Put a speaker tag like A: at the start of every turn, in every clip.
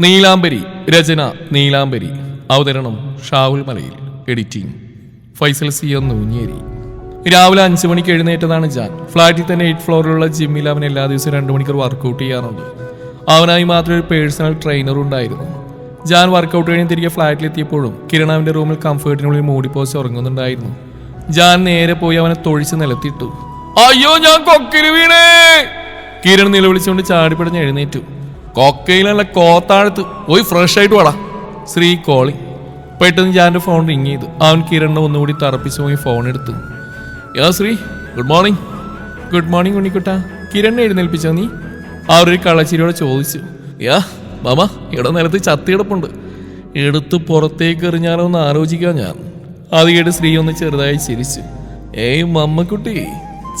A: നീലാംബരി രചന നീലാംബരി. അവതരണം Shavul Malayil. Editing Faisal C M Noonjeri. രാവിലെ അഞ്ചു മണിക്ക് എഴുന്നേറ്റതാണ് ജാൻ. ഫ്ലാറ്റിൽ തന്നെ എയ്റ്റ് ഫ്ലോറിലുള്ള ജിമ്മിൽ അവൻ എല്ലാ ദിവസവും രണ്ട് മണിക്കൂർ വർക്കൗട്ട് ചെയ്യാറുണ്ട്. അവനായി മാത്രം ഒരു പേഴ്സണൽ ട്രെയിനർ ഉണ്ടായിരുന്നു. ജാൻ വർക്കൗട്ട് കഴിഞ്ഞ് തിരികെ ഫ്ലാറ്റിലെത്തിയപ്പോഴും കിരൺ അവന്റെ റൂമിൽ കംഫേർട്ടിനുള്ളിൽ മൂടിപ്പോച്ച് ഉറങ്ങുന്നുണ്ടായിരുന്നു. ജാൻ നേരെ പോയി അവനെ തൊഴിച്ച് നിലത്തിട്ടു. അയ്യോ ഞാൻ കൊക്കിൽ വീണേ! കിരൺ നിലവിളിച്ചുകൊണ്ട് ചാടിപ്പിടഞ്ഞ് എഴുന്നേറ്റു. കൊക്കയിലല്ല കോത്താഴത്ത് പോയി ഫ്രഷ് ആയിട്ട് വാടാ. ശ്രീ കോളി. പെട്ടെന്ന് ജാന്റെ ഫോൺ റിങ് ചെയ്തു. അവൻ കിരണിനെ ഒന്നുകൂടി തറപ്പിച്ച് പോയി ഫോൺ എടുത്തു. Yeah Sree good morning good morning ഉണ്ണിക്കുട്ട. Kiran എഴുന്നേൽപ്പിച്ചോ നീ? അവരൊരു കളച്ചിരിയോടെ ചോദിച്ചു. യാ മാമ ഇവിടെ നിലത്ത് ചത്തികിടപ്പുണ്ട് എടുത്ത് പുറത്തേക്ക് എറിഞ്ഞാലോ എന്ന് ആലോചിക്കാൻ ഞാൻ. അത് കേട്ട് ശ്രീ ഒന്ന് ചെറുതായി ചിരിച്ചു. ഏയ് മമ്മക്കുട്ടി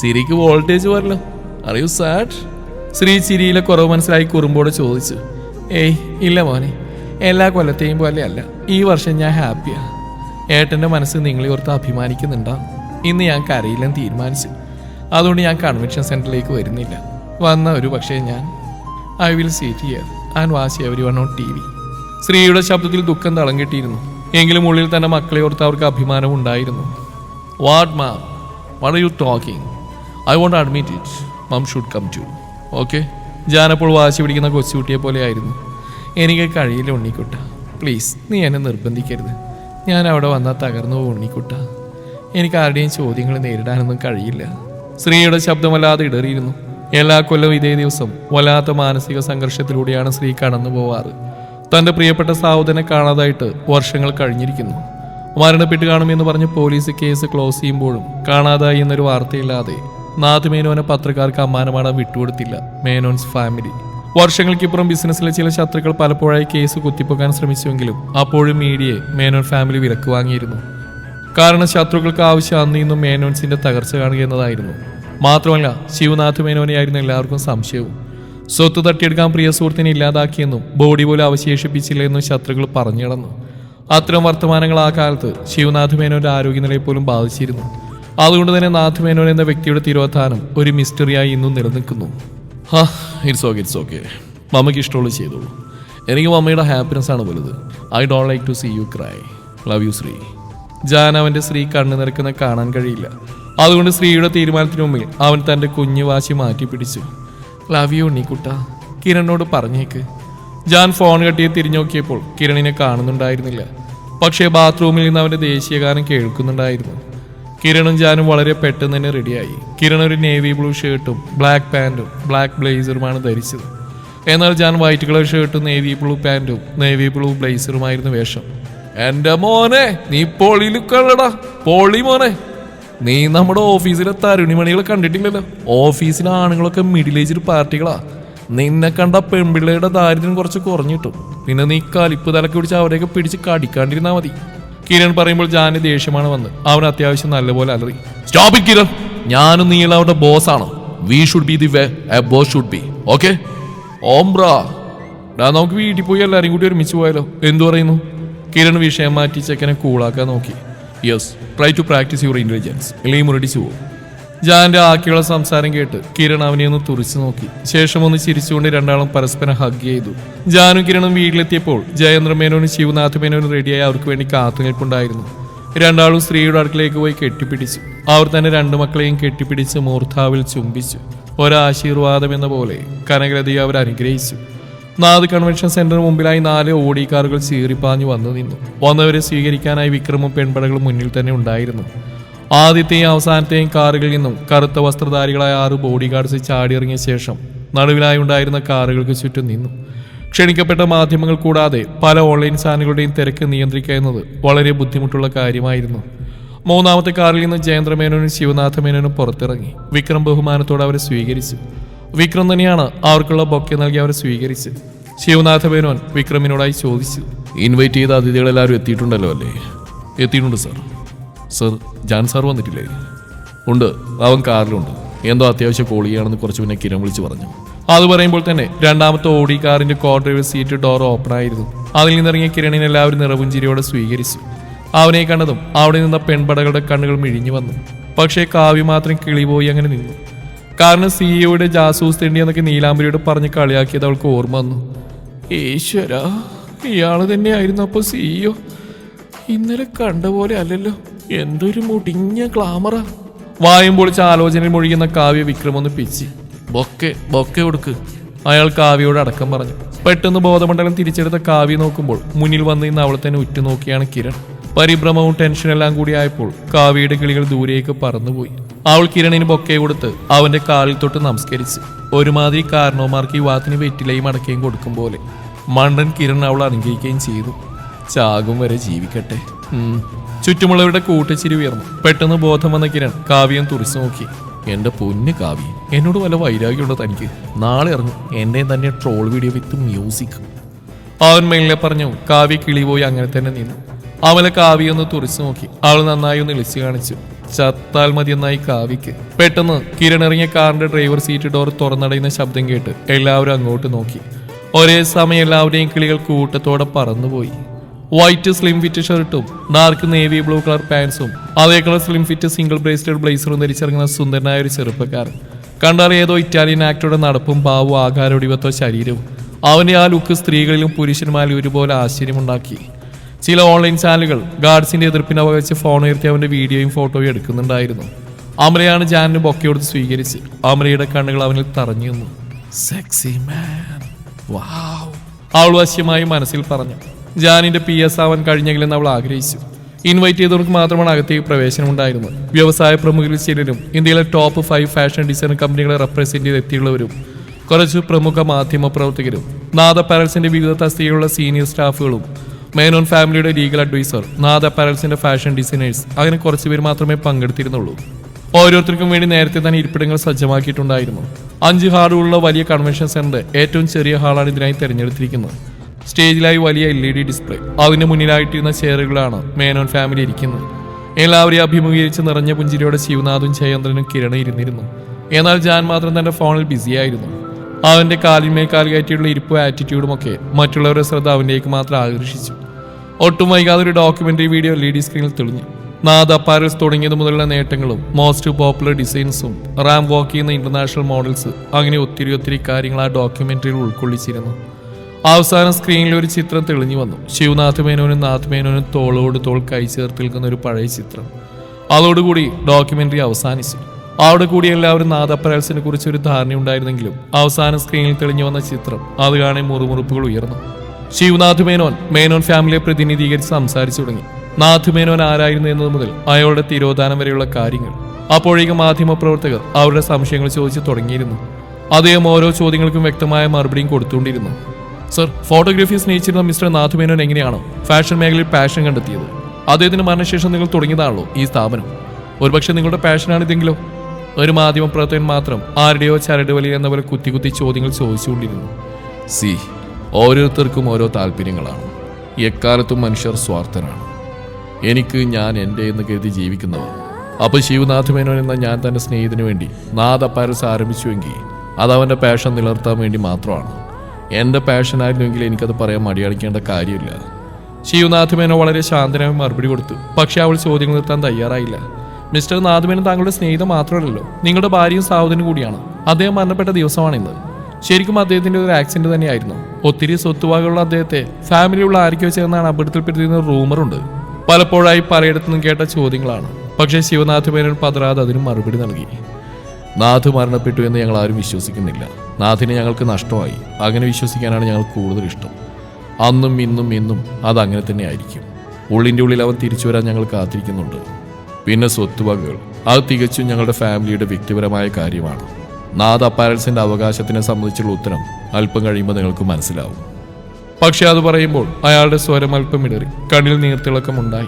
A: ചിരിക്ക് വോൾട്ടേജ് വരല്ലോ അറിയൂ സാഡ് ശ്രീ ചിരിയിലെ കുറവ് മനസ്സിലായി കുറുമ്പോടെ ചോദിച്ചു ഏയ് ഇല്ല മോനെ എല്ലാ കൊല്ലത്തെയും പോലെയല്ല ഈ വർഷം ഞാൻ ഹാപ്പിയാ. ഏട്ടന്റെ മനസ്സ് നിങ്ങളെ ഓർത്ത് അഭിമാനിക്കുന്നുണ്ടാവും ഇന്ന് ഞാൻ കരയില്ലെന്ന് തീരുമാനിച്ചു. അതുകൊണ്ട് ഞാൻ കൺവെൻഷൻ സെന്ററിലേക്ക് വരുന്നില്ല. വന്ന ഒരു പക്ഷേ ഞാൻ I will sit here and watch everyone on TV സ്ത്രീയുടെ ശബ്ദത്തിൽ ദുഃഖം തളം കെട്ടിയിരുന്നു എങ്കിലും ഉള്ളിൽ തന്നെ മക്കളെ ഓർത്ത് അവർക്ക് അഭിമാനം ഉണ്ടായിരുന്നു. What ma'am what are you talking I won't admit it mum should come to okay? ഞാനപ്പോൾ വാശി പിടിക്കുന്ന കൊച്ചുകുട്ടിയെ പോലെയായിരുന്നു എനിക്ക് കഴിയില്ല ഉണ്ണിക്കുട്ട. പ്ലീസ് നീ എന്നെ നിർബന്ധിക്കരുത്. ഞാൻ അവിടെ വന്നാൽ തകർന്നു പോകും ഉണ്ണിക്കുട്ട. എനിക്ക് ആരുടെയും ചോദ്യങ്ങൾ നേരിടാനൊന്നും കഴിയില്ല. ശ്രീയുടെ ശബ്ദമല്ലാതെ ഇടറിയിരുന്നു. എല്ലാ കൊല്ലവും ഇതേ ദിവസം വല്ലാത്ത മാനസിക സംഘർഷത്തിലൂടെയാണ് ശ്രീ കടന്നു പോവാറ്. തന്റെ പ്രിയപ്പെട്ട സാഹോദരനെ കാണാതായിട്ട് വർഷങ്ങൾ കഴിഞ്ഞിരിക്കുന്നു. മരണപ്പെട്ട് കാണുമെന്ന് പറഞ്ഞ് പോലീസ് കേസ് ക്ലോസ് ചെയ്യുമ്പോഴും കാണാതായി എന്നൊരു വാർത്തയില്ലാതെ നാഥ് മേനോനെ പത്രക്കാർക്ക് അമ്മാനമാണ് വിട്ടുകൊടുത്തില്ല. മേനോൻസ് ഫാമിലി. വർഷങ്ങൾക്കിപ്പുറം ബിസിനസ്സിലെ ചില ശത്രുക്കൾ പലപ്പോഴായി കേസ് കുത്തിപ്പൊക്കാൻ ശ്രമിച്ചുവെങ്കിലും അപ്പോഴും മീഡിയയെ മേനോൻ ഫാമിലി വിലക്ക് വാങ്ങിയിരുന്നു. കാരണം ശത്രുക്കൾക്ക് ആവശ്യം അന്ന് ഇന്നും മേനോൻസിന്റെ തകർച്ച കാണുക എന്നതായിരുന്നു. മാത്രമല്ല ശിവനാഥ് മേനോനെയായിരുന്നു എല്ലാവർക്കും സംശയവും. സ്വത്ത് തട്ടിയെടുക്കാൻ പ്രിയ സുഹൃത്തിനെ ഇല്ലാതാക്കിയെന്നും ബോഡി പോലും അവശേഷിപ്പിച്ചില്ല എന്നും ശത്രുക്കൾ പറഞ്ഞു കിടന്നു അത്തരം വർത്തമാനങ്ങൾ ആ കാലത്ത് ശിവനാഥ് മേനോന്റെ ആരോഗ്യനിലയെ പോലും ബാധിച്ചിരുന്നു. അതുകൊണ്ട് തന്നെ നാഥ് മേനോൻ എന്ന വ്യക്തിയുടെ തിരോധാനം ഒരു മിസ്റ്ററിയായി ഇന്നും നിലനിൽക്കുന്നു. Ah it's okay it's okay മമ്മയ്ക്ക് ഇഷ്ടമുള്ളത് ചെയ്തോളൂ. എനിക്ക് മമ്മയുടെ ഹാപ്പിനെസ് ആണ് വലുത്. I don't like to see you cry love you Shree. Jan അവന്റെ സ്ത്രീ കണ്ണു നിറക്കുന്ന കാണാൻ കഴിയില്ല. അതുകൊണ്ട് ശ്രീയുടെ തീരുമാനത്തിന് മുമ്പിൽ അവൻ തന്റെ കുഞ്ഞു വാശി മാറ്റി പിടിച്ചു ലവ് യു ഉണ്ണിക്കുട്ട. കിരണിനോട് പറഞ്ഞേക്ക്. ജാൻ ഫോൺ കെട്ടിയെ തിരിഞ്ഞു കിരണിനെ കാണുന്നുണ്ടായിരുന്നില്ല. പക്ഷേ ബാത്റൂമിൽ നിന്ന് അവന്റെ ദേശീയഗാനം കേൾക്കുന്നുണ്ടായിരുന്നു. കിരണും ജാനും വളരെ പെട്ടെന്ന് തന്നെ റെഡിയായി കിരൺ ഒരു നേവി ബ്ലൂ ഷർട്ടും ബ്ലാക്ക് പാന്റും ബ്ലാക്ക് ബ്ലേസറുമാണ് ധരിച്ചത്. എന്നാൽ ജാൻ വൈറ്റ് കളർ ഷർട്ടും നേവി ബ്ലൂ പാന്റും നേവി ബ്ലൂ ബ്ലേസറുമായിരുന്നു വേഷം. എന്റെ മോനെ നീ പൊളി ലുക്കള്ളടാ പൊളി മോനെ. നീ നമ്മുടെ ഓഫീസിലെ തരുണിമണികളെ കണ്ടിട്ടില്ലല്ലോ. ഓഫീസിലെ ആണുങ്ങളൊക്കെ മിഡിൽ ഏജ്ഡ് പാർട്ടികളാ. നിന്നെ കണ്ട പെൺപിള്ളയുടെ ദാരിദ്ര്യം കുറച്ച് കുറഞ്ഞിട്ടും പിന്നെ നീ കലിപ്പ് തലക്ക് പിടിച്ച് അവരെയൊക്കെ പിടിച്ച് കടിക്കാണ്ടിരുന്നാ മതി. കിരൺ പറയുമ്പോൾ ജാന് ദേഷ്യമാണ് വന്ന് അവൻ അത്യാവശ്യം നല്ലപോലെ അലറി സ്റ്റോപ്പ് കിരൺ. ഞാനും നീള അവരുടെ ബോസ് ആണ്? We should be the way boss should be okay ഓംബ്രാ ഡാ നമുക്ക് വീട്ടിൽ പോയി എല്ലാവരും കൂടി ഒരുമിച്ച് പോയാലോ? എന്തു പറയുന്നു? കിരൺ വിഷയം മാറ്റി ചെക്കനെ കൂളാക്കാൻ നോക്കി. Yes try to practise your intelligence ഇല്ലെങ്കിൽ മുരടിച്ചു പോകും. ജാന്റെ ആക്കിയുള്ള സംസാരം കേട്ട് കിരൺ അവനെ ഒന്ന് തുറിച്ചു നോക്കി. ശേഷം ഒന്ന് ചിരിച്ചുകൊണ്ട് രണ്ടാളും പരസ്പരം ഹഗ് ചെയ്തു. ജാനും കിരണും വീട്ടിലെത്തിയപ്പോൾ ശിവനാഥ് മേനോനും റെഡിയായി അവർക്ക് വേണ്ടി കാത്തുനിൽപ്പുണ്ടായിരുന്നു. രണ്ടാളും സ്ത്രീയുടെ അടുക്കിലേക്ക് പോയി കെട്ടിപ്പിടിച്ചു. അവർ തന്നെ രണ്ടു മക്കളെയും കെട്ടിപ്പിടിച്ച് മൂർധാവിൽ ചുംബിച്ചു. ഒരാശീർവാദം എന്ന പോലെ കനകരതി അവർ അനുഗ്രഹിച്ചു. നാദ് കൺവെൻഷൻ സെന്ററിന് മുമ്പിലായി നാല് ഓടി കാറുകൾ ചീറിപ്പാഞ്ഞു വന്നു നിന്നു. വന്നവരെ സ്വീകരിക്കാനായി വിക്രമും പെൺപടകളും മുന്നിൽ തന്നെ ഉണ്ടായിരുന്നു. ആദ്യത്തെയും അവസാനത്തെയും കാറുകളിൽ നിന്നും കറുത്ത വസ്ത്രധാരികളായ ആറ് ബോഡി ഗാർഡ്സ് ചാടിയിറങ്ങിയ ശേഷം നടുവിലായി ഉണ്ടായിരുന്ന കാറുകൾക്ക് ചുറ്റും നിന്നു. ക്ഷണിക്കപ്പെട്ട മാധ്യമങ്ങൾ കൂടാതെ പല ഓൺലൈൻ ചാനലുകളുടെയും തിരക്ക് നിയന്ത്രിക്കുക എന്നത് വളരെ ബുദ്ധിമുട്ടുള്ള കാര്യമായിരുന്നു. മൂന്നാമത്തെ കാറിൽ നിന്ന് ജയേന്ദ്രമേനോനും ശിവനാഥമേനോനും പുറത്തിറങ്ങി. വിക്രം ബഹുമാനത്തോടെ അവരെ സ്വീകരിച്ചു. വിക്രം തന്നെയാണ് അവർക്കുള്ള ബൊക്കെ നൽകി അവരെ സ്വീകരിച്ച് ശിവനാഥ മേനോൻ വിക്രമിനോടായി ചോദിച്ചു. ഇൻവൈറ്റ് ചെയ്ത അതിഥികളെല്ലാവരും എത്തിയിട്ടുണ്ടല്ലോ അല്ലേ? എത്തിയിട്ടുണ്ട് സാർ. സർ ജാൻ സാർ വന്നിട്ടില്ലേ? ഉണ്ട് അവൻ കാറിലുണ്ട്. എന്തോ അത്യാവശ്യം കോൾ ചെയ്യുകയാണെന്ന് കുറച്ച് മുന്നേ കിരൺ വിളിച്ച് പറഞ്ഞു. അത് പറയുമ്പോൾ തന്നെ രണ്ടാമത്തെ ഓടി കാറിന്റെ co driver seat door open ആയിരുന്നു. അതിൽ നിന്നിറങ്ങിയ കിരണിനെ എല്ലാവരും നിറപുഞ്ചിരിയോടെ സ്വീകരിച്ചു. അവനെ കണ്ടതും അവിടെ നിന്ന പെൺപടകളുടെ കണ്ണുകൾ മിഴിഞ്ഞു വന്നു. പക്ഷേ കാവ്യ മാത്രം കിളിപോയി അങ്ങനെ നിന്നു. കാരണം സിഇഒയുടെ ജാസൂസ് തേണ്ടി എന്നൊക്കെ നീലാംബരിയോട് പറഞ്ഞ് കളിയാക്കിയത് അവൾക്ക് ഓർമ്മ വന്നു. ഈശ്വര ഇയാൾ തന്നെയായിരുന്നു അപ്പോൾ സിഇഒ ഇന്നലെ കണ്ട പോലെ അല്ലല്ലോ. എന്തൊരു മുടിഞ്ഞ ക്ലാമറ വായും പൊളിച്ച ആലോചനയിൽ മുഴുകുന്ന കാവ്യ വിക്രം ഒന്ന് പിച്ചി. ബൊക്കെ ബൊക്കെ കൊടുക്ക്. അയാൾ കാവ്യയോട് അടക്കം പറഞ്ഞു. പെട്ടെന്ന് ബോധമണ്ഡലം തിരിച്ചെടുത്ത കാവ്യ നോക്കുമ്പോൾ മുന്നിൽ വന്ന് ഇന്ന് അവളെ തന്നെ ഉറ്റുനോക്കിയാണ് കിരൺ. പരിഭ്രമവും ടെൻഷനെല്ലാം കൂടി ആയപ്പോൾ കാവ്യയുടെ കിളികൾ ദൂരേക്ക് പറന്നുപോയി. അവൾ കിരണിന് ബൊക്കെ കൊടുത്ത് അവന്റെ കാലിൽ തൊട്ട് നമസ്കരിച്ച്. ഒരുമാതിരി കാരണവന്മാർക്ക് ഈ വാത്തിന് വെറ്റിലയും അടക്കുകയും കൊടുക്കും പോലെ. മണ്ടൻ കിരൺ അവൾ അനുഗ്രഹിക്കുകയും ചെയ്തു. ചാകും വരെ ജീവിക്കട്ടെ. ചുറ്റുമുള്ളവരുടെ കൂട്ടച്ചിരി ഉയർന്നു. പെട്ടെന്ന് ബോധം വന്ന കിരൺ കാവ്യം തുറച്ചു നോക്കി. എന്റെ പൊന്ന് കാവ്യ എന്നോട് വല്ല വൈരാഗ്യമുണ്ടോ തനിക്ക്? നാളെ ഇറങ്ങും. എന്നെ തന്നെ ട്രോൾ വീഡിയോ വിത്ത് മ്യൂസിക്. അവൻ മെല്ലെ പറഞ്ഞു കാവ്യ കിളി പോയി അങ്ങനെ തന്നെ നിന്നു. അവളെ കാവ്യ ഒന്ന് തുറച്ചു നോക്കി. അവൾ നന്നായി ഒന്ന് ഇളിച്ചു കാണിച്ചു. ചത്താൽ മതി എന്നായി കാവ്യക്ക് പെട്ടെന്ന് കിരൺ ഇറങ്ങിയ കാറിന്റെ ഡ്രൈവർ സീറ്റ് ഡോർ തുറന്നടയുന്ന ശബ്ദം കേട്ട് എല്ലാവരും അങ്ങോട്ട് നോക്കി. ഒരേ സമയം എല്ലാവരുടെയും കിളികൾ കൂട്ടത്തോടെ പറന്നുപോയി. വൈറ്റ് സ്ലിം ഫിറ്റ് ഷർട്ടും ഡാർക്ക് നേവി ബ്ലൂ കളർ പാൻസും അതേ colour slim fit single bracelet ബ്ലേസറും ധരിച്ചിറങ്ങുന്ന സുന്ദരനായ ഒരു ചെറുപ്പക്കാരൻ. കണ്ടാൽ ഏതോ ഇറ്റാലിയൻ ആക്ടറുടെ നടപ്പും പാവും ആകാരൊടിവത്തോ ശരീരവും. അവന്റെ ആ ലുക്ക് സ്ത്രീകളിലും പുരുഷന്മാരിലും ഒരുപോലെ ആശ്ചര്യമുണ്ടാക്കി. ചില ഓൺലൈൻ ചാനലുകൾ ഗാർഡ്സിന്റെ എതിർപ്പിനെ വകച്ച് ഫോൺ ഉയർത്തി അവന്റെ വീഡിയോയും ഫോട്ടോയും എടുക്കുന്നുണ്ടായിരുന്നു. അമരയാണ് ജാനിന് ബൊക്കെ കൊടുത്ത് സ്വീകരിച്ച്. അമരയുടെ കണ്ണുകൾ അവനിൽ തറഞ്ഞു സെക്സി മാൻ വാവ് അവൾ വശ്യമായി മനസ്സിൽ പറഞ്ഞു. ജാനിന്റെ പി എസ് ആവാൻ കഴിഞ്ഞെങ്കിലെന്ന് അവൾ ആഗ്രഹിച്ചു. ഇൻവൈറ്റ് ചെയ്തവർക്ക് മാത്രമാണ് അകത്തേക്ക് പ്രവേശനം ഉണ്ടായിരുന്നത് വ്യവസായ പ്രമുഖരിൽ ചിലരും ഇന്ത്യയിലെ ടോപ്പ് ഫൈവ് ഫാഷൻ ഡിസൈനർ കമ്പനികളെ റെപ്രസെന്റ് ചെയ്ത് എത്തിയുള്ളവരും കുറച്ച് പ്രമുഖ മാധ്യമ പ്രവർത്തകരും നാദ പാരൽസിന്റെ വിവിധ തസ്തികയിലുള്ള സീനിയർ സ്റ്റാഫുകളും മേനോൻ ഫാമിലിയുടെ ലീഗൽ അഡ്വൈസർ നാദ പാരൽസിന്റെ ഫാഷൻ ഡിസൈനേഴ്സ് അങ്ങനെ കുറച്ച് പേര് മാത്രമേ പങ്കെടുത്തിരുന്നുള്ളൂ. ഓരോരുത്തർക്കും വേണ്ടി നേരത്തെ തന്നെ ഇരിപ്പിടങ്ങൾ സജ്ജമാക്കിയിട്ടുണ്ടായിരുന്നു. അഞ്ച് ഹാളുകളുള്ള വലിയ കൺവെൻഷൻ സെന്റർ ഏറ്റവും ചെറിയ ഹാളാണ് ഇതിനായി തിരഞ്ഞെടുത്തിരിക്കുന്നത്. സ്റ്റേജിലായി വലിയ എൽ ഇ ഡി ഡിസ്പ്ലേ. അതിന് മുന്നിലായിട്ടിരുന്ന ചെയറുകളാണ് മേനോൻ ഫാമിലി ഇരിക്കുന്നത്. എല്ലാവരെയും അഭിമുഖീകരിച്ച് നിറഞ്ഞ പുഞ്ചിരിയോടെ ശിവനാഥും ജയചന്ദ്രനും കിരണ ഇരുന്നിരുന്നു. എന്നാൽ ജാൻ മാത്രം തന്റെ ഫോണിൽ ബിസിയായിരുന്നു അവന്റെ കാലിന്മേൽ കാൽ കയറ്റിയുള്ള ഇരിപ്പും ആറ്റിറ്റ്യൂഡും ഒക്കെ മറ്റുള്ളവരുടെ ശ്രദ്ധ അവനിലേക്ക് മാത്രം ആകർഷിച്ചു. ഒട്ടും വൈകാതെ ഒരു documentary video L E D സ്ക്രീനിൽ തെളിഞ്ഞു. നാദ് അപ്പാരൽസ് തുടങ്ങിയത് മുതലുള്ള നേട്ടങ്ങളും മോസ്റ്റ് പോപ്പുലർ ഡിസൈൻസും റാം വാക്ക് ചെയ്യുന്ന ഇന്റർനാഷണൽ മോഡൽസ് അങ്ങനെ ഒത്തിരി ഒത്തിരി കാര്യങ്ങൾ ആ ഡോക്യുമെന്ററിയിൽ ഉൾക്കൊള്ളിച്ചിരുന്നു. അവസാന സ്ക്രീനിൽ ഒരു ചിത്രം തെളിഞ്ഞു വന്നു. ശിവനാഥ് മേനോനും നാഥ് മേനോനും തോളോട് തോൾ കൈ ചേർത്ത് നിൽക്കുന്ന ഒരു പഴയ ചിത്രം. അതോടുകൂടി ഡോക്യുമെന്ററി അവസാനിച്ചു. അവിടെ കൂടി എല്ലാവരും നാദപ്പരാൽസിനെ കുറിച്ച് ഒരു ധാരണ ഉണ്ടായിരുന്നെങ്കിലും അവസാന സ്ക്രീനിൽ തെളിഞ്ഞു വന്ന ചിത്രം അത് കാണേ മുറുമുറുപ്പുകൾ ഉയർന്നു. ശിവനാഥ് മേനോൻ മേനോൻ ഫാമിലിയെ പ്രതിനിധീകരിച്ച് സംസാരിച്ചു തുടങ്ങി. നാഥ് മേനോൻ ആരായിരുന്നു എന്നത് മുതൽ അയാളുടെ തിരോധാനം വരെയുള്ള കാര്യങ്ങൾ. അപ്പോഴേക്കും മാധ്യമപ്രവർത്തകർ അവരുടെ സംശയങ്ങൾ ചോദിച്ചു തുടങ്ങിയിരുന്നു. അദ്ദേഹം ഓരോ ചോദ്യങ്ങൾക്കും വ്യക്തമായ മറുപടിയും കൊടുത്തുകൊണ്ടിരുന്നു. സർ ഫോട്ടോഗ്രാഫി സ്നേഹിച്ചിരുന്ന മിസ്റ്റർ നാഥുമേനോൻ എങ്ങനെയാണ് ഫാഷൻ മേഖലയിൽ പാഷൻ കണ്ടെത്തിയത്? അദ്ദേഹത്തിന് മരണശേഷം നിങ്ങൾ തുടങ്ങിയതാണല്ലോ ഈ സ്ഥാപനം. ഒരുപക്ഷെ നിങ്ങളുടെ പാഷനാണ് ഇതെങ്കിലോ? ഒരു മാധ്യമ പ്രവർത്തകൻ മാത്രം ആരുടെയോ ചരട് വലി എന്ന പോലെ കുത്തി കുത്തി ചോദ്യങ്ങൾ ചോദിച്ചുകൊണ്ടിരുന്നു. സി ഓരോരുത്തർക്കും ഓരോ താല്പര്യങ്ങളാണ്. എക്കാലത്തും മനുഷ്യർ സ്വാർത്ഥനാണ് എനിക്ക് ഞാൻ എന്റെ എന്ന് കരുതി ജീവിക്കുന്നവർ. അപ്പോൾ ശിവനാഥ് മേനോൻ എന്ന ഞാൻ തന്റെ സ്നേഹിതന് വേണ്ടി നാദ പാരസ് ആരംഭിച്ചുവെങ്കിൽ അത് അവന്റെ പാഷൻ നിലനിർത്താൻ വേണ്ടി മാത്രമാണ്. എന്റെ പാഷനായിരുന്നുവെങ്കിൽ എനിക്കത് പറയാൻ മടിയടിക്കേണ്ട കാര്യമില്ല. ശിവനാഥ് മേനോ വളരെ ശാന്തനായി മറുപടി കൊടുത്തു. പക്ഷേ അവൾ ചോദ്യങ്ങൾ നിർത്താൻ തയ്യാറായില്ല. മിസ്റ്റർ നാഥ് താങ്കളുടെ സ്നേഹിതം മാത്രമല്ലല്ലോ നിങ്ങളുടെ ഭാര്യയും സഹോദരനും കൂടിയാണ്. അദ്ദേഹം മരണപ്പെട്ട ദിവസമാണിന്ന്. ശരിക്കും അദ്ദേഹത്തിന്റെ ഒരു ആക്സിഡന്റ് തന്നെയായിരുന്നു. ഒത്തിരി സ്വത്തുവകയുള്ള അദ്ദേഹത്തെ ഫാമിലിയുള്ള ആരൊക്കെയോ ചേർന്നാണ് അപകടത്തിൽപ്പെടുത്തിയിരുന്ന റൂമറുണ്ട് പലപ്പോഴായി പലയിടത്തുനിന്നും കേട്ട ചോദ്യങ്ങളാണ്. പക്ഷേ ശിവനാഥ് മേനോൻ പതറാതെ അതിന് മറുപടി നൽകി. നാഥ് മരണപ്പെട്ടു എന്ന് ഞങ്ങൾ ആരും വിശ്വസിക്കുന്നില്ല. നാഥിനെ ഞങ്ങൾക്ക് നഷ്ടമായി. അങ്ങനെ വിശ്വസിക്കാനാണ് ഞങ്ങൾ കൂടുതൽ ഇഷ്ടം. അന്നും ഇന്നും ഇന്നും അത് അങ്ങനെ തന്നെ ആയിരിക്കും. ഉള്ളിന്റെ ഉള്ളിൽ അവൻ തിരിച്ചു വരാൻ ഞങ്ങൾ കാത്തിരിക്കുന്നുണ്ട്. പിന്നെ സ്വത്തുവകകൾ അത് തികച്ചും ഞങ്ങളുടെ ഫാമിലിയുടെ വ്യക്തിപരമായ കാര്യമാണ്. നാഥ് അപ്പാരൽസിന്റെ അവകാശത്തിനെ സംബന്ധിച്ചുള്ള ഉത്തരം അല്പം കഴിയുമ്പോൾ നിങ്ങൾക്ക് മനസ്സിലാവും. പക്ഷെ അത് പറയുമ്പോൾ അയാളുടെ സ്വരം അല്പം ഇടറി. കണ്ണിൽ നീർത്തിളക്കം ഉണ്ടായി.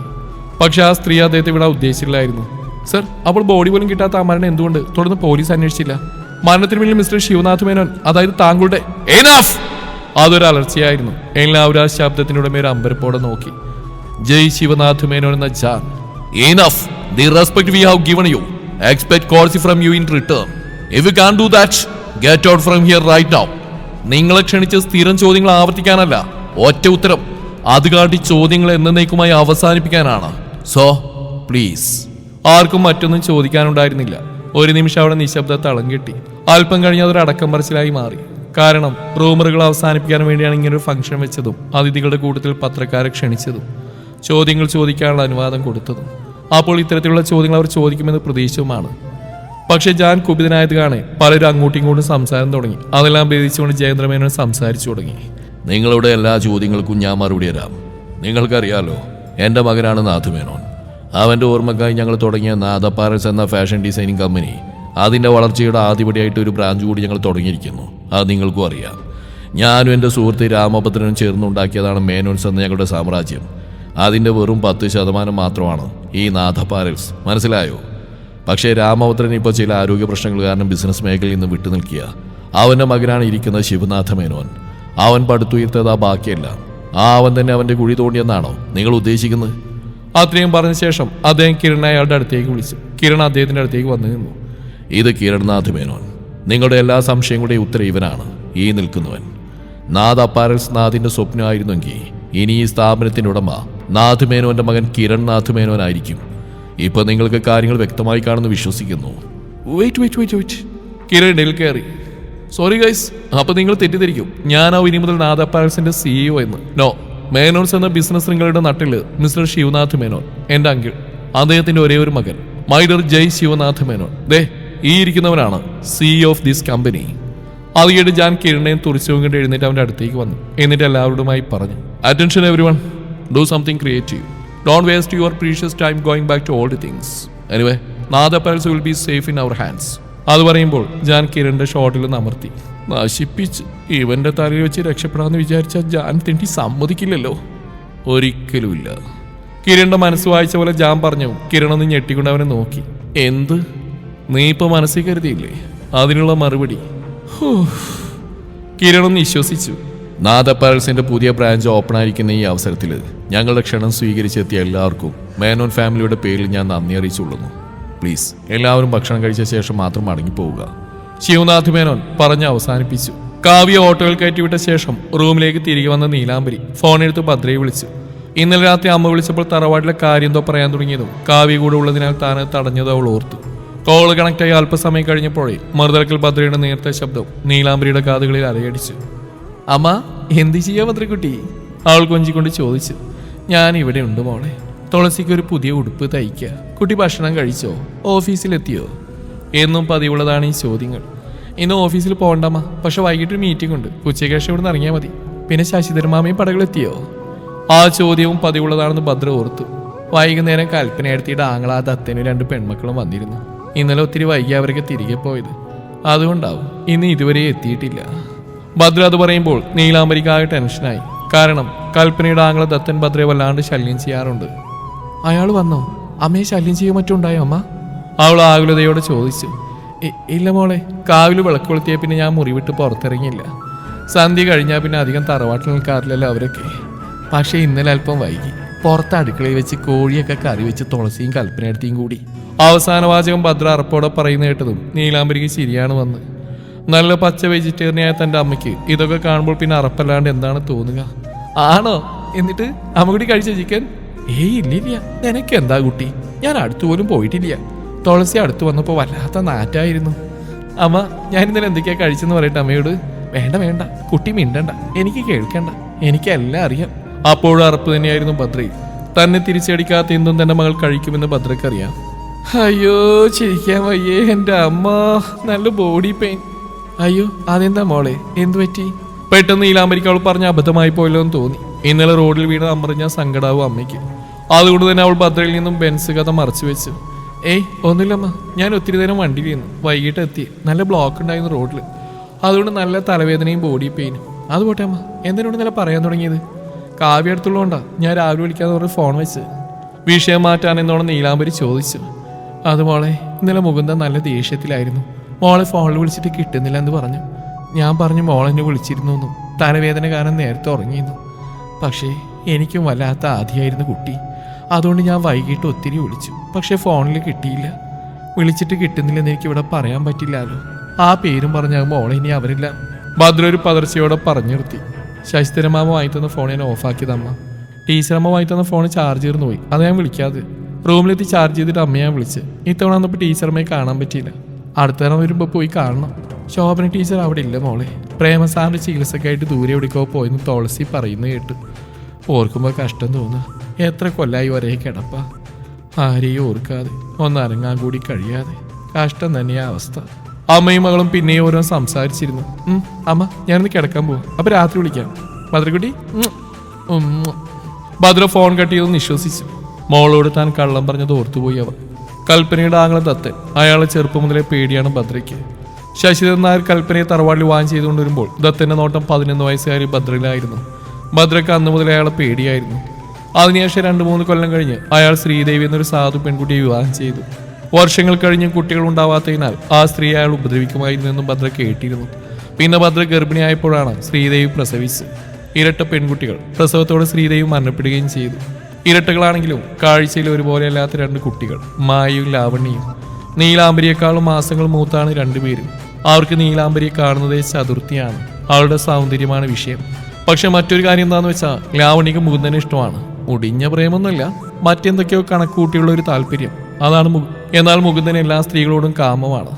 A: പക്ഷെ ആ സ്ത്രീ അദ്ദേഹത്തെ വിടാൻ ഉദ്ദേശിച്ചില്ലായിരുന്നു. സർ അപ്പോൾ ബോഡി പോലും കിട്ടാത്ത ആ മരണം എന്തുകൊണ്ട്? തുടർന്ന് പോലീസ് അന്വേഷിച്ചില്ല. മരണത്തിന് പിന്നിൽ മിസ്റ്റർ ശിവനാഥ് മേനോൻ അതായത് താങ്കളുടെ എനഫ് അതൊരു അലർച്ചയായിരുന്നു. എല്ലാവരും ആ ശബ്ദത്തിനുടമേ ഒരു അമ്പരപ്പോടെ നോക്കി. ജയ് ശിവനാഥ് മേനോൻ എന്ന Jan enough the respect we have given you expect കോൾസി from you in return if you can do that get out from here right now നിങ്ങളെ ക്ഷണിച്ച് സ്ഥിരം ചോദ്യങ്ങൾ ആവർത്തിക്കാനല്ല ഒറ്റ ഉത്തരം. അത് കാട്ടി ചോദ്യങ്ങൾ എന്നേക്കുമായി അവസാനിപ്പിക്കാനാണ്. സോ പ്ലീസ് ആർക്കും മറ്റൊന്നും ചോദിക്കാനുണ്ടായിരുന്നില്ല. ഒരു നിമിഷം അവിടെ നിശബ്ദ തളം കെട്ടി. അല്പം കഴിഞ്ഞ് അതൊരു അടക്കം പറച്ചിലായി മാറി. കാരണം റൂമറുകൾ അവസാനിപ്പിക്കാൻ വേണ്ടിയാണ് ഇങ്ങനൊരു ഫംഗ്ഷൻ വെച്ചതും അതിഥികളുടെ കൂട്ടത്തിൽ പത്രക്കാരെ ക്ഷണിച്ചതും ചോദ്യങ്ങൾ ചോദിക്കാനുള്ള അനുവാദം കൊടുത്തതും. അപ്പോൾ ഇത്തരത്തിലുള്ള ചോദ്യങ്ങൾ അവർ ചോദിക്കുമെന്ന് പ്രതീക്ഷിച്ചുമാണ് പക്ഷേ ജാൻ കുപിതനായത് കാണെ പലരും അങ്ങോട്ടും ഇങ്ങോട്ടും സംസാരം തുടങ്ങി. അതെല്ലാം ഭേദിച്ചുകൊണ്ട് ജയേന്ദ്രമേനോട് സംസാരിച്ചു തുടങ്ങി.
B: നിങ്ങളുടെ എല്ലാ ചോദ്യങ്ങൾക്കും ഞാൻ മറുപടി തരാം. നിങ്ങൾക്കറിയാലോ എന്റെ മകനാണ് നാഥുമേനോൻ. അവന്റെ ഓർമ്മക്കായി ഞങ്ങൾ തുടങ്ങിയ നാഥ പാരൽസ് എന്ന ഫാഷൻ ഡിസൈനിങ് കമ്പനി. അതിന്റെ വളർച്ചയുടെ ആദ്യപടിയായിട്ട് ഒരു ബ്രാഞ്ച് കൂടി ഞങ്ങൾ തുടങ്ങിയിരിക്കുന്നു. അത് നിങ്ങൾക്കും അറിയാം. ഞാനും എന്റെ സുഹൃത്ത് രാമഭദ്രനും ചേർന്നുണ്ടാക്കിയതാണ് മേനോൻസ് എന്ന ഞങ്ങളുടെ സാമ്രാജ്യം. അതിന്റെ വെറും പത്ത് ശതമാനം മാത്രമാണ് ഈ നാഥ പാരൽസ്. മനസ്സിലായോ? പക്ഷേ രാമഭദ്രൻ ഇപ്പോൾ ചില ആരോഗ്യ പ്രശ്നങ്ങൾ കാരണം ബിസിനസ് മേഖലയിൽ നിന്ന് വിട്ടുനിൽക്കുക അവന്റെ മകനാണ് ഇരിക്കുന്ന ശിവനാഥ മേനോൻ. അവൻ പടുത്തുയർത്തത് ആ ബാക്കിയല്ല. ആ അവൻ തന്നെ അവന്റെ കുഴി തോണ്ടിയെന്നാണോ നിങ്ങൾ ഉദ്ദേശിക്കുന്നത്?
A: അത്രയും പറഞ്ഞ ശേഷം അദ്ദേഹം കിരൺ അയാളുടെ അടുത്തേക്ക് വിളിച്ചു. കിരൺ അദ്ദേഹത്തിന്റെ അടുത്തേക്ക് വന്നു നിന്നു.
B: ഇത് കിരണനാഥ് മേനോൻ നിങ്ങളുടെ എല്ലാ സംശയങ്ങളുടെയും ഉത്തരം ഇവനാണ്. ഈ നിൽക്കുന്നവൻ. നാഥ് അപ്പാരൽസ് നാഥിന്റെ സ്വപ്നമായിരുന്നെങ്കിൽ ഇനി ഈ സ്ഥാപനത്തിന്റെ ഉടമ നാഥ് മേനോന്റെ മകൻ കിരൺ നാഥ് മേനോനായിരിക്കും ഇപ്പൊ നിങ്ങൾക്ക് കാര്യങ്ങൾ വ്യക്തമായി കാണുന്നു വിശ്വസിക്കുന്നു.
A: Wait wait wait wait Kiran ഇടയിൽ കയറി. സോറി ഗൈസ് അപ്പൊ നിങ്ങൾ തെറ്റിദ്ധരിക്കും. ഞാൻ ആ ഇനി മുതൽ നാദ അപ്പാരൽസിന്റെ സിഇഒ എന്ന്. നോ മേനോൻസ് എന്ന ബിസിനസ് ശൃംഖലയുടെ നട്ടിൽ മിസ്റ്റർ ശിവനാഥ് മേനോൻ എന്റെ അങ്കിൾ അദ്ദേഹത്തിന്റെ ഒരേ ഒരു മകൻ മൈഡർ ജയ് ശിവനാഥ് മേനോൻ. ദേ ഈ ഇരിക്കുന്നവനാണ് സി ഓഫ് ദിസ് കമ്പനി അത് കേട്ട് ജാൻ കിരണയും തുറിച്ചും കണ്ട് എഴുന്നേറ്റ് അവന്റെ അടുത്തേക്ക് വന്നു. എന്നിട്ട് എല്ലാവരോടുമായി പറഞ്ഞു attention everyone do something creative don't waste your precious time going back to all the things anyway Nada pals will be safe in our hands അത് പറയുമ്പോൾ ജാൻ കിരണിന്റെ ഷോട്ടിൽ നമർത്തി നശിപ്പിച്ച് ഇവന്റെ തലയിൽ വെച്ച് രക്ഷപ്പെടാന്ന് വിചാരിച്ച ജാൻ തിണ്ടി സമ്മതിക്കില്ലല്ലോ. ഒരിക്കലുമില്ല. കിരണിന്റെ മനസ്സ് വായിച്ച പോലെ ജാൻ പറഞ്ഞു കിരൺ ഒന്ന് ഞെട്ടിക്കൊണ്ട് അവനെ നോക്കി. എന്ത്? നീ ഇപ്പൊ മനസ്സിൽ കരുതിയില്ലേ? അതിനുള്ള മറുപടി. കിരൺ വിശ്വസിച്ചു.
B: പാരൽസിന്റെ പുതിയ ബ്രാഞ്ച് ഓപ്പൺ ആയിരിക്കുന്ന ഈ അവസരത്തിൽ ഞങ്ങളുടെ ക്ഷണം സ്വീകരിച്ചെത്തിയ എല്ലാവർക്കും മേനോൻ ഫാമിലിയുടെ പേരിൽ ഞാൻ നന്ദി അറിയിച്ചുകൊള്ളുന്നു. പ്ലീസ് എല്ലാവരും ഭക്ഷണം കഴിച്ച ശേഷം മാത്രം മടങ്ങിപ്പോവുക.
A: ശിവനാഥ് മേനോൻ പറഞ്ഞ് അവസാനിപ്പിച്ചു. കാവ്യ ഓട്ടോയിൽ കയറ്റിവിട്ട ശേഷം റൂമിലേക്ക് തിരികെ വന്ന നീലാംബരി ഫോണെടുത്ത് ഭദ്രയെ വിളിച്ചു. ഇന്നലെ രാത്രി അമ്മ വിളിച്ചപ്പോൾ തറവാട്ടിലെ കാര്യം എന്തോ പറയാൻ തുടങ്ങിയതും കാവ്യ കൂടെ ഉള്ളതിനാൽ താൻ തടഞ്ഞത് അവൾ ഓർത്തു. കോൾ കണക്റ്റായി അല്പസമയം കഴിഞ്ഞപ്പോഴേ മറുതലക്കൽ ഭദ്രയുടെ നേരത്തെ ശബ്ദം നീലാംബരിയുടെ കാതുകളിൽ അലയടിച്ചു. അമ്മ എന്ത് ചെയ്യാ ഭദ്രക്കുട്ടി? അവൾ കൊഞ്ചിക്കൊണ്ട് ചോദിച്ചു. ഞാൻ ഇവിടെ ഉണ്ട് മോളെ. തുളസിക്ക് ഒരു പുതിയ ഉടുപ്പ് തയ്ക്കുക കുട്ടി ഭക്ഷണം കഴിച്ചോ? ഓഫീസിലെത്തിയോ? എന്നും പതിവുള്ളതാണ് ഈ ചോദ്യങ്ങൾ. ഇന്ന് ഓഫീസിൽ പോകണ്ടമ്മ പക്ഷെ വൈകിട്ട് ഒരു മീറ്റിംഗ് ഉണ്ട്. ഉച്ചയ്ക്ക് ശേഷം ഇവിടെ നിന്ന് ഇറങ്ങിയാൽ മതി. പിന്നെ ശശിധരമാമയും പടകളെത്തിയോ ആ ചോദ്യവും പതിവുള്ളതാണെന്ന് ഭദ്ര ഓർത്തു. വൈകുന്നേരം കൽപ്പനയെടുത്തിയിട്ട് ആങ്ങളാ ദത്തനും രണ്ട് പെൺമക്കളും വന്നിരുന്നു. ഇന്നലെ ഒത്തിരി വൈകി അവരൊക്കെ തിരികെ പോയത്. അതുകൊണ്ടാവും ഇന്ന് ഇതുവരെ എത്തിയിട്ടില്ല. ഭദ്ര അത് പറയുമ്പോൾ നീലാംബരിക്കാകെ ടെൻഷനായി. കാരണം കൽപ്പനയുടെ ആങ്ങള ദത്തൻ ഭദ്രയെ വല്ലാണ്ട് ശല്യം ചെയ്യാറുണ്ട്. അയാൾ വന്നോ? അമ്മയെ ശല്യം ചെയ്യുക മറ്റുണ്ടായോ അമ്മ? അവൾ ആകുലതയോട് ചോദിച്ചു ഇല്ല മോളെ കാവിൽ വിളക്ക് കൊളുത്തിയ പിന്നെ ഞാൻ മുറിവിട്ട് പുറത്തിറങ്ങിയില്ല. സന്ധ്യ കഴിഞ്ഞാൽ പിന്നെ അധികം തറവാട്ടിൽ നിൽക്കാറില്ലല്ലോ അവരൊക്കെ. പക്ഷേ ഇന്നലെ അല്പം വൈകി. പുറത്ത് അടുക്കളയിൽ വെച്ച് കോഴിയൊക്കെ കറി വെച്ച് തുളസിയും കൽപ്പനയെടുത്തിയും കൂടി. അവസാന വാചകം ഭദ്ര അറപ്പോടെ പറയുന്ന കേട്ടതും നീലാംബരിക്ക് ശരിയാണ് വന്ന്. നല്ല പച്ച വെജിറ്റേറിയനായ തന്റെ അമ്മയ്ക്ക് ഇതൊക്കെ കാണുമ്പോൾ പിന്നെ അറപ്പല്ലാണ്ട് എന്താണ് തോന്നുക? ആണോ? എന്നിട്ട് അമ്മ കൂടി കഴിച്ച ചിക്കൻ ഏയ് ഇല്ലില്ല. നിനക്ക് എന്താ കുട്ടി? ഞാൻ അടുത്തു പോലും പോയിട്ടില്ല. തുളസി അടുത്ത് വന്നപ്പോൾ വല്ലാത്ത നാറ്റായിരുന്നു. അമ്മ ഞാൻ ഇന്നലെ എന്തൊക്കെയാ കഴിച്ചെന്ന് പറയട്ടെ അമ്മയോട്. വേണ്ട വേണ്ട. കുട്ടി മിണ്ടണ്ട. എനിക്ക് കേൾക്കണ്ട. എനിക്കെല്ലാം അറിയാം. അപ്പോഴും അറപ്പ് തന്നെയായിരുന്നു ഭദ്രയിൽ തന്നെ തിരിച്ചടിക്കാത്ത എന്തും തന്നെ മകൾ കഴിക്കുമെന്ന് ഭദ്രക്കറിയാം അയ്യോ ചിരിക്കാൻ വയ്യേ എന്റെ അമ്മ. നല്ല ബോഡി പെയിൻ അയ്യോ അതെന്താ മോളെ? എന്തു പറ്റി? പെട്ടെന്ന് ഈ അവൾ പറഞ്ഞ അബദ്ധമായി പോയല്ലോ എന്ന് തോന്നി. ഇന്നലെ റോഡിൽ വീണ് അമറിഞ്ഞ സങ്കടാവും അമ്മയ്ക്ക്. അതുകൊണ്ട് തന്നെ അവൾ ഭദ്രയിൽ നിന്നും ബെൻസ് കഥ മറച്ചു വെച്ചു. ഏയ് ഒന്നുമില്ലമ്മ. ഞാൻ ഒത്തിരി നേരം വണ്ടി വീണു. വൈകിട്ട് എത്തി. നല്ല ബ്ലോക്ക് ഉണ്ടായിരുന്നു റോഡിൽ അതുകൊണ്ട് നല്ല തലവേദനയും ബോഡി പെയിനും അത് പോട്ടെ അമ്മ. എന്തിനോട് നല്ല പറയാൻ തുടങ്ങിയത്? കാവ്യ അടുത്തുള്ളതുകൊണ്ടാ ഞാൻ രാവിലെ വിളിക്കാതെ പറഞ്ഞ് ഫോൺ വെച്ച് വിഷയം മാറ്റാനെന്നോണം നീലാംബരി ചോദിച്ചു. അത് മോളെ ഇന്നലെ മുകുന്ദ നല്ല ദേഷ്യത്തിലായിരുന്നു. മോളെ ഫോണിൽ വിളിച്ചിട്ട് കിട്ടുന്നില്ല എന്ന് പറഞ്ഞു. ഞാൻ പറഞ്ഞു മോളെന്നെ വിളിച്ചിരുന്നു എന്നും തലവേദന കാരണം നേരത്തെ ഉറങ്ങിയിരുന്നു പക്ഷേ എനിക്കും വല്ലാത്ത ആധിയായിരുന്നു കുട്ടി. അതുകൊണ്ട് ഞാൻ വൈകിട്ട് ഒത്തിരി വിളിച്ചു. പക്ഷെ ഫോണിൽ കിട്ടിയില്ല. വിളിച്ചിട്ട് കിട്ടുന്നില്ലെന്ന് എനിക്ക് ഇവിടെ പറയാൻ പറ്റില്ലല്ലോ ആ പേരും പറഞ്ഞാകുമ്പോൾ ഓളെ ഇനി അവരില്ല ഭദ്ര ഒരു പതർച്ചയോടെ പറഞ്ഞു നിർത്തി. ശശിധരമാമ വാങ്ങി തന്ന ഫോൺ ഞാൻ ഓഫാക്കിയതമ്മ ടീച്ചറമ്മ വാങ്ങി തന്ന ഫോൺ ചാർജ് തീർന്നു പോയി. അത് ഞാൻ വിളിക്കാതെ റൂമിലെത്തി ചാർജ് ചെയ്തിട്ട് അമ്മയെ വിളിച്ച്. ഇത്തവണ വന്നപ്പോൾ ടീച്ചറമ്മയെ കാണാൻ പറ്റിയില്ല. അടുത്ത തവണ വരുമ്പോൾ പോയി കാണണം. ശോഭന ടീച്ചർ അവിടെ ഇല്ല മോളെ. പ്രേമസാറിന്റെ ചികിത്സക്കായിട്ട് ദൂരെ എവിടേക്കോ പോയെന്ന് തുളസി പറയുന്നു കേട്ടു. ഓർക്കുമ്പോൾ കഷ്ടം തോന്നുക എത്ര കൊല്ലായി ഒരേ കിടപ്പ. ആരെയും ഓർക്കാതെ ഒന്നനങ്ങാൻ കൂടി കഴിയാതെ. കഷ്ടം തന്നെയാ അവസ്ഥ. അമ്മയും മകളും പിന്നെയും ഓരോ സംസാരിച്ചിരുന്നു. അമ്മ ഞാനൊന്ന് കിടക്കാൻ പോവാം. അപ്പൊ രാത്രി വിളിക്കാം. ഭദ്രക്കുട്ടി. ഭദ്ര ഫോൺ കട്ട് ചെയ്തെന്ന് വിശ്വസിച്ചു മോളോട് താൻ കള്ളം പറഞ്ഞത് ഓർത്തുപോയി അവർ കൽപ്പനയുടെ ആംഗ്ലം ദത്തൻ. അയാളെ ചെറുപ്പം മുതലേ പേടിയാണ് ഭദ്രയ്ക്ക്. ശശിധരൻ നായർ കൽപ്പനയെ തറവാടിൽ വാങ്ങി ചെയ്തുകൊണ്ട് വരുമ്പോൾ ദത്തന്റെ നോട്ടം പതിനൊന്ന് വയസ്സുകാരി ഭദ്രയിലായിരുന്നു. ഭദ്രക്ക് അന്ന് മുതലേ അയാളെ പേടിയായിരുന്നു. അതിനുശേഷം രണ്ട് മൂന്ന് കൊല്ലം കഴിഞ്ഞ് അയാൾ ശ്രീദേവി എന്നൊരു സാധു പെൺകുട്ടിയെ വിവാഹം ചെയ്തു. വർഷങ്ങൾ കഴിഞ്ഞ് കുട്ടികൾ ഉണ്ടാവാത്തതിനാൽ ആ സ്ത്രീ അയാൾ ഉപദ്രവിക്കുമായിരുന്നെന്നും ഭദ്ര കേട്ടിരുന്നു. പിന്നെ ഭദ്ര ഗർഭിണിയായപ്പോഴാണ് ശ്രീദേവി പ്രസവിച്ചത് ഇരട്ട പെൺകുട്ടികൾ പ്രസവത്തോടെ ശ്രീദേവി മരണപ്പെടുകയും ചെയ്തു. ഇരട്ടകളാണെങ്കിലും കാഴ്ചയിൽ ഒരുപോലെയല്ലാത്ത രണ്ട് കുട്ടികൾ മായയും ലാവണ്യയും. നീലാംബരിയേക്കാളും മാസങ്ങൾ മൂത്താണ് രണ്ടുപേരും. അവർക്ക് നീലാംബരിയെ കാണുന്നതേ ചതുർത്ഥിയാണ്. അവളുടെ സൗന്ദര്യമാണ് വിഷയം. പക്ഷെ മറ്റൊരു കാര്യം എന്താന്ന് വെച്ചാൽ ലാവണിക്ക് മുകുന്ദനെ ഇഷ്ടമാണ്. മുടിഞ്ഞ പ്രേമൊന്നുമില്ല. മറ്റെന്തൊക്കെയോ കണക്കൂട്ടിയുള്ള ഒരു താല്പര്യം. അതാണ് മുകു എന്നാൽ മുകുന്ദൻ എല്ലാ സ്ത്രീകളോടും കാമമാണ്.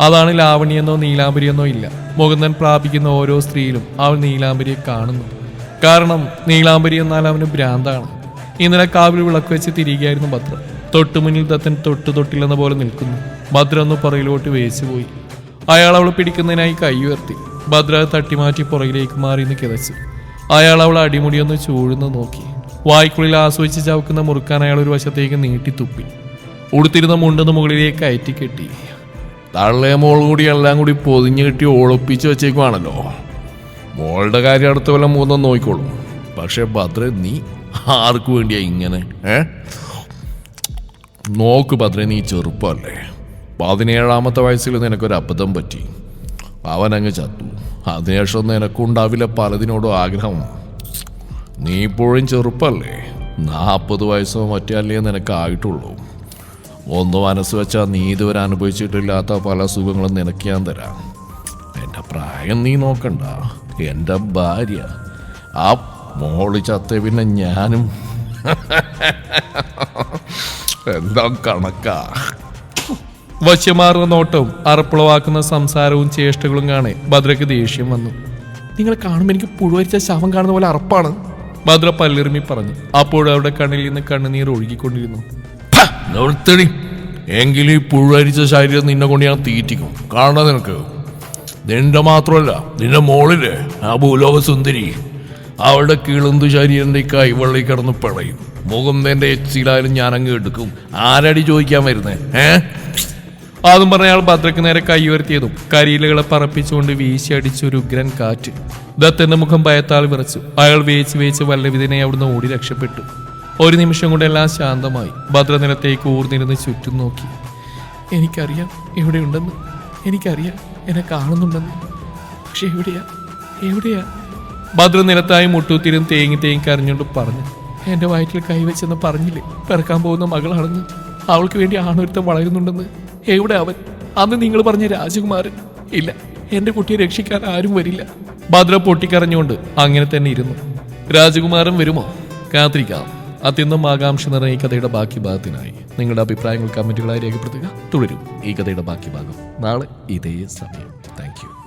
A: അതാണ് ലാവണിയെന്നോ നീലാംബരിയെന്നോ ഇല്ല. മുകുന്ദൻ പ്രാപിക്കുന്ന ഓരോ സ്ത്രീയിലും അവൾ നീലാംബരിയെ കാണുന്നു. കാരണം നീലാംബരി എന്നാൽ അവന് ഭ്രാന്താണ്. ഇന്നലെ കാവിൽ വിളക്ക് വെച്ച് തിരികെയായിരുന്നു ഭദ്ര തൊട്ടു മുന്നിൽ ദത്തൻ തൊട്ടു തൊട്ടില്ലെന്ന പോലെ നിൽക്കുന്നു. ഭദ്ര ഒന്ന് പുറകിലോട്ട് വേച്ചു പോയി. അയാൾ അവൾ പിടിക്കുന്നതിനായി കൈ ഉയർത്തി. ഭദ്ര തട്ടിമാറ്റി പുറകിലേക്ക് മാറി നിന്ന് കിതച്ചു. അയാൾ അവളെ അടിമുടിയൊന്ന് ചൂഴ്ന്ന് നോക്കി. വായ്ക്കുള്ളിൽ ആസ്വദിച്ച് ചവക്കുന്ന മുറുക്കാൻ അയാൾ ഒരു വശത്തേക്ക് നീട്ടി തുപ്പി. ഉടുത്തിരുന്ന മുണ്ടെന്ന് മുകളിലേക്ക് അയറ്റി കെട്ടി.
B: തള്ളേ മോൾ കൂടി എല്ലാം കൂടി പൊതിഞ്ഞു കെട്ടി ഒളിപ്പിച്ച് വെച്ചേക്കുവാണല്ലോ. മോളുടെ കാര്യം അടുത്ത വല്ല മൂന്നും നോക്കിക്കോളും. പക്ഷെ ഭദ്ര നീ ആർക്കു വേണ്ടിയാ ഇങ്ങനെ ഏ? നോക്ക് ഭദ്ര നീ ചെറുപ്പമല്ലേ. പതിനേഴാമത്തെ വയസ്സിൽ നിനക്കൊരു അബദ്ധം പറ്റി. അവനങ്ങ് ചത്തു. അതിനുശേഷം നിനക്കുണ്ടാവില്ല പലതിനോടും ആഗ്രഹം. നീ ഇപ്പോഴും ചെറുപ്പല്ലേ? നാൽപ്പത് വയസ്സോ മറ്റേ നിനക്ക് ആയിട്ടുള്ളൂ. ഒന്ന് മനസ്സ് വെച്ചാൽ നീ ഇതുവരെ അനുഭവിച്ചിട്ടില്ലാത്ത പല സുഖങ്ങളും നിനക്ക് ഞാൻ തരാം. എന്റെ പ്രായം നീ നോക്കണ്ട. എന്റെ ഭാര്യ. ആ മോൾ ചത്ത പിന്നെ ഞാനും. എന്താ കണക്കാ?
A: വശ്യമാർന്ന നോട്ടവും അറപ്പുളവാക്കുന്ന സംസാരവും ചേഷ്ടകളും കാണെ ഭദ്രയ്ക്ക് ദേഷ്യം വന്നു. നിങ്ങൾ കാണുമ്പോൾ എനിക്ക് പുഴുവരിച്ച ശവം കാണുന്ന പോലെ അറപ്പാണ് ഭദ്ര പല്ലിറുമി പറഞ്ഞു. അപ്പോഴവരുടെ കണ്ണിൽ നിന്ന് കണ്ണുനീർ ഒഴുകിക്കൊണ്ടിരുന്നു.
B: എങ്കിലും ഈ പുഴുവരിച്ച ശരീരം നിന്നെ കൊണ്ട് ഞാൻ തീറ്റിക്കും. കാണാ നിനക്ക്? നിന്റെ മാത്രമല്ല നിന്റെ മോളിൽ ആ ഭൂലോക സുന്ദരി അവളുടെ കിളുന്തു ശരീരന്റെ കൈവള്ളി കിടന്ന് മുഖം മുകുന്ദന്റെ എച്ചിലായാലും ഞാൻ എടുക്കും. ആരടി ചോദിക്കാൻ വരുന്നേ? ഏ?
A: അതും പറഞ്ഞ അയാൾ ഭദ്രക്ക് നേരെ കൈ ഉയർത്തിയതും കരിയിലകളെ പറപ്പിച്ചുകൊണ്ട് വീശി അടിച്ചൊരു ഉഗ്രൻ കാറ്റ്. ദത്തന്റെ മുഖം ഭയത്താൽ വിറച്ചു. അയാൾ വേച്ച് വേച്ച് വല്ലവിധനെ അവിടുന്ന് ഓടി രക്ഷപ്പെട്ടു. ഒരു നിമിഷം കൊണ്ട് എല്ലാം ശാന്തമായി. ഭദ്ര നിലത്തേക്ക് ഊർന്നിരുന്ന് ചുറ്റും നോക്കി. എനിക്കറിയാം ഇവിടെ ഉണ്ടെന്ന് എനിക്കറിയാം എന്നെ കാണുന്നുണ്ടെന്ന്. പക്ഷെ എവിടെയാ? എവിടെയാ? ഭദ്ര നിലത്തായി മുട്ടൂത്തിരും തേങ്ങി തേങ്ങി കരഞ്ഞുകൊണ്ട് പറഞ്ഞു. എന്റെ വയറ്റിൽ കൈവച്ചെന്ന് പറഞ്ഞില്ലേ? പിറക്കാൻ പോകുന്ന മകളാണെന്ന്. അവൾക്ക് വേണ്ടി ആണൊരുത്തം വളരുന്നുണ്ടെന്ന്. എവിടെ അവൻ? അന്ന് നിങ്ങൾ പറഞ്ഞ രാജകുമാരൻ. ഇല്ല എന്റെ കുട്ടിയെ രക്ഷിക്കാൻ ആരും വരില്ല. ഭദ്ര പൊട്ടിക്കരഞ്ഞുകൊണ്ട് അങ്ങനെ തന്നെ ഇരുന്നു. രാജകുമാരൻ വരുമോ? കാത്തിരിക്കാം. അത്യന്തം ആകാംക്ഷ നിറഞ്ഞ ഈ കഥയുടെ ബാക്കി ഭാഗത്തിനായി നിങ്ങളുടെ അഭിപ്രായങ്ങൾ കമന്റുകളായി രേഖപ്പെടുത്തുക. തുടരും ഈ കഥയുടെ ബാക്കി ഭാഗം. നാളെ ഇതേ സമയം. താങ്ക്